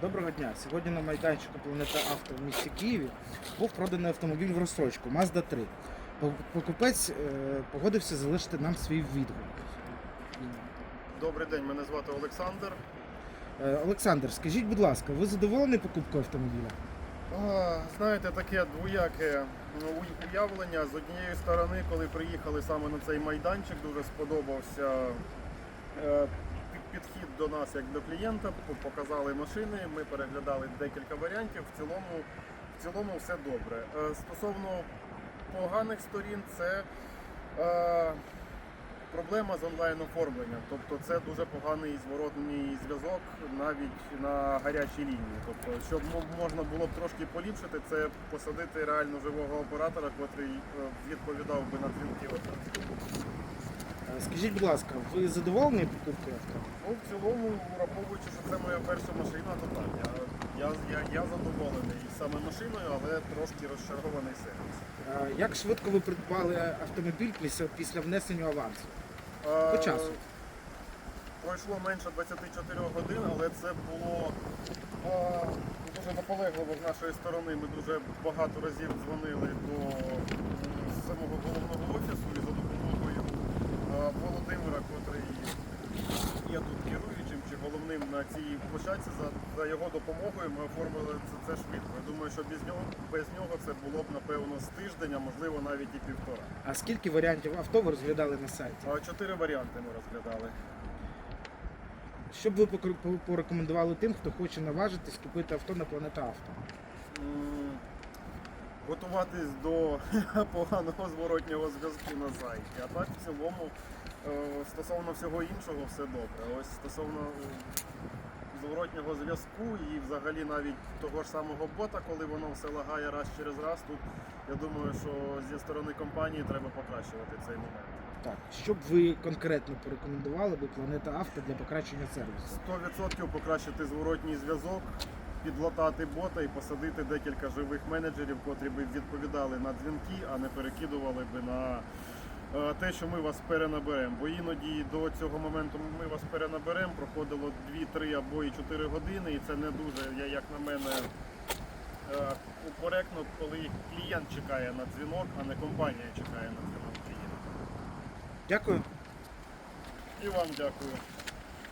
Доброго дня. Сьогодні на майданчику Планета Авто в місті Києві був проданий автомобіль в розстрочку Mazda 3. Покупець е, погодився залишити нам свій відгук. Добрий день, мене звати Олександр. Е, Олександр, скажіть, будь ласка, ви задоволені покупкою автомобіля? А, Знаєте, таке двояке ну, уявлення. З однієї сторони, коли приїхали саме на цей майданчик, дуже сподобався е, підхід до нас як до клієнта. Показали машини, ми переглядали декілька варіантів. В цілому, в цілому все добре. Е, Стосовно поганих сторін, це е, проблема з онлайн оформленням. Тобто це дуже поганий зворотний зв'язок навіть на гарячій лінії. Тобто, щоб можна було б трошки поліпшити, це посадити реально живого оператора, котрий е, відповідав би на дзвінки. Скажіть, будь ласка, ви задоволені покупкою авто? Ну, в цілому, враховуючи, що це моя перша машина, то так. Я, я, я, я задоволений саме машиною, але трошки розчарований сервіс. Е, Як швидко ви придбали автомобіль після, після внесення авансу? По часу? Пройшло менше 24 годин, але це було е, дуже наполегливо з нашої сторони. Ми дуже багато разів дзвонили до м, самого головного офісу і за допомогою е, Володимира, котрий є тут керуючим головним на цій площадці, за, за його допомогою ми оформили це, це швидко. Я думаю, що без нього, без нього це було б напевно з тиждень, а можливо навіть і півтора. А скільки варіантів авто ви розглядали на сайті? А Чотири варіанти ми розглядали. Що б ви порекомендували тим, хто хоче наважитись купити авто на Планета Авто? М, готуватись до поганого зворотнього зв'язку на сайті. А так в цілому, стосовно всього іншого, все добре. Ось стосовно е, зворотнього зв'язку і взагалі навіть того ж самого бота, коли воно все лагає раз через раз, тут я думаю, що зі сторони компанії треба покращувати цей момент. Так, що б ви конкретно порекомендували би Планета Авто для покращення сервісу? 100% покращити зворотній зв'язок, підлатати бота і посадити декілька живих менеджерів, котрі б відповідали на дзвінки, а не перекидували би на е, те, що ми вас перенаберемо. Бо іноді до цього моменту ми вас перенаберемо, проходило 2-3 або і 4 години, і це не дуже, як на мене, е, коректно, коли клієнт чекає на дзвінок, а не компанія чекає на дзвінок клієнта. Дякую. І вам дякую.